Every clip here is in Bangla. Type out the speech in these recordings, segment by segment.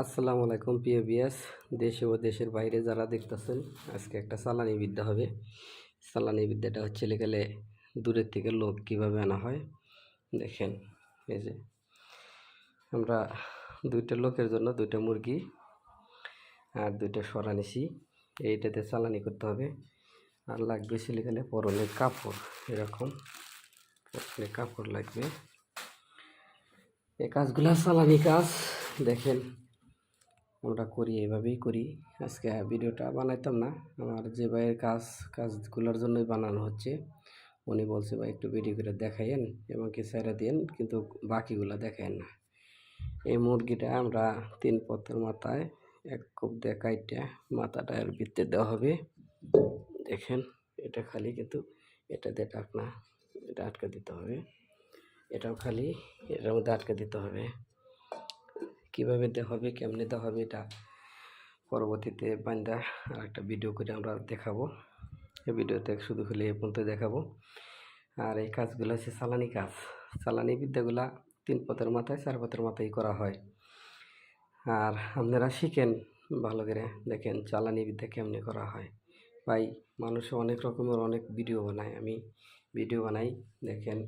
আসসালামু আলাইকুম, প্রিয় বিয়াস দেশে ও দেশের বাইরে যারা দেখতেছেন, আজকে একটা চালানি বিদ্যা হবে। চালানি বিদ্যাটা হচ্ছে গেলে দূরের থেকে লোক কীভাবে আনা হয়, দেখেন, এই যে। আমরা দুইটা লোকের জন্য দুইটা মুরগি আর দুইটা সরা নিছি। এইটাতে চালানি করতে হবে। আর লাগবে ছেলে গেলে পরনে কাপড়, এরকম পরনে কাপড় লাগবে। এই কাজগুলো চালানি কাজ, দেখেন। আমরা করি, এভাবেই করি। আজকে ভিডিওটা বানাইতাম না। আমার যে ভাইয়ের কাজ, কাজগুলোর জন্যই বানানো হচ্ছে। উনি বলছে, ভাই, একটু ভিডিও করে দেখাইয়েন এবং কি ছেড়ে দিন কিন্তু বাকিগুলো দেখায়েন না। এই মুরগিটা আমরা তিন পথের মাথায়, এক কোপ দিয়ে কাইটে মাথাটা এর ভিতরে দেওয়া হবে। দেখেন, এটা খালি কিন্তু এটা দিয়ে টাকনা এটা আটকে দিতে হবে। এটাও খালি, এটার মধ্যে আটকে দিতে হবে। কীভাবে দেওয়া হবে, কেমনে দেওয়া হবে, এটা পরবর্তীতে বান্দা আর একটা ভিডিও করে আমরা দেখাবো। এই ভিডিওতে শুধু খালি এ পর্যন্ত দেখাবো। আর এই কাজগুলো হচ্ছে চালানি কাজ। চালানি বিদ্যাগুলা তিন পথের মাথায়, চার পথের মাথায় করা হয়। আর আপনারা শিখেন ভালো করে, দেখেন চালানি বিদ্যা কেমনে করা হয়। ভাই, মানুষ অনেক রকমের অনেক ভিডিও বানায়, আমি ভিডিও বানাই, দেখেন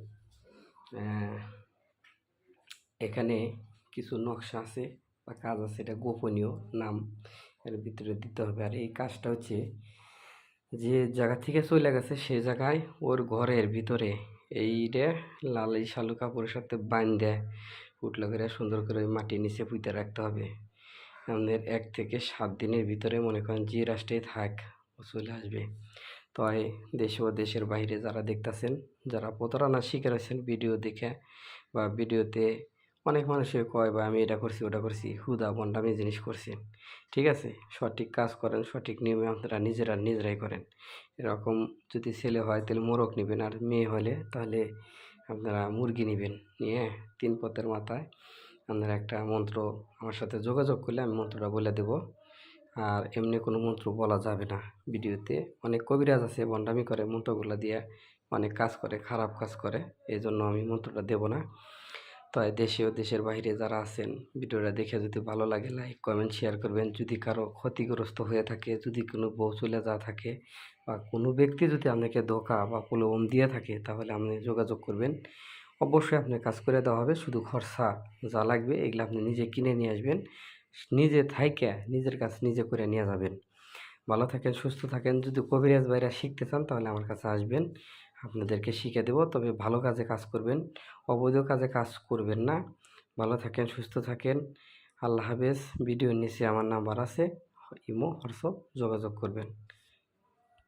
এখানে কিছু নকশা আছে বা কাজ আছে, এটা গোপনীয় নাম এর ভিতরে দিতে হবে। আর এই কাজটা হচ্ছে যে জায়গা থেকে চলে গেছে সেই জায়গায় ওর ঘরের ভিতরে এইটা লাল এই শালু কাপড়ের সাথে বান্ধে উঠল করে সুন্দর করে ওই মাটির নিচে পুঁতে রাখতে হবে। আমাদের এক থেকে সাত দিনের ভিতরে মনে করেন যে রাষ্ট্রে থাক, ও চলে আসবে। তাই দেশে ও দেশের বাইরে যারা দেখতেছেন, যারা প্রতারণার শিকার হয়েছেন, ভিডিও দেখে বা ভিডিওতে অনেক মানুষে কয় বা আমি এটা করছি, ওটা করছি, হুদা, বন্ডামি জিনিস করছি। ঠিক আছে? সঠিক কাজ করেন, সঠিক নিয়মে আপনারা নিজেরা নিজেরাই করেন। এরকম যদি ছেলে হয়, তাহলে মোরগ নেবেন, আর মেয়ে হলে তাহলে আপনারা মুরগি নেবেন। নিয়ে তিন পথের মাথায় আপনারা একটা মন্ত্র আমার সাথে যোগাযোগ করলে আমি মন্ত্রটা বলে দেব। আর এমনি কোনো মন্ত্র বলা যাবে না। ভিডিওতে অনেক কবিরাজ আছে, বন্ডামি করে, মন্ত্রগুলো দিয়ে অনেক কাজ করে, খারাপ কাজ করে। এই জন্য আমি মন্ত্রটা দেব না। তাই দেশে ও দেশের বাইরে যারা আছেন, ভিডিওটা দেখে যদি ভালো লাগে লাইক কমেন্ট শেয়ার করবেন। যদি কারও ক্ষতিগ্রস্ত হয়ে থাকে, যদি কোনো বউ চলে যা থাকে বা কোনো ব্যক্তি যদি আপনাকে ধোকা বা প্রলোভন দিয়ে থাকে, তাহলে আপনি যোগাযোগ করবেন। অবশ্যই আপনি কাজ করে দেওয়া হবে, শুধু খরচা যা লাগবে, এগুলো আপনি নিজে কিনে নিয়ে আসবেন। নিজে থাইকে নিজের কাজ নিজে করে নিয়ে যাবেন। ভালো থাকেন, সুস্থ থাকেন। যদি কবিরাজ বাইরে শিখতে চান, তাহলে আমার কাছে আসবেন। আপনাদেরকে শিখে দেব। তবে ভালো কাজে কাজ করবেন, অবৈধ কাজে কাজ করবেন না। ভালো থাকেন, সুস্থ থাকেন। আল্লাহ হাফেজ। ভিডিওর নিচে আমার নাম্বার আছে। ইমো, হোয়াটসঅ্যাপ যোগাযোগ করবেন।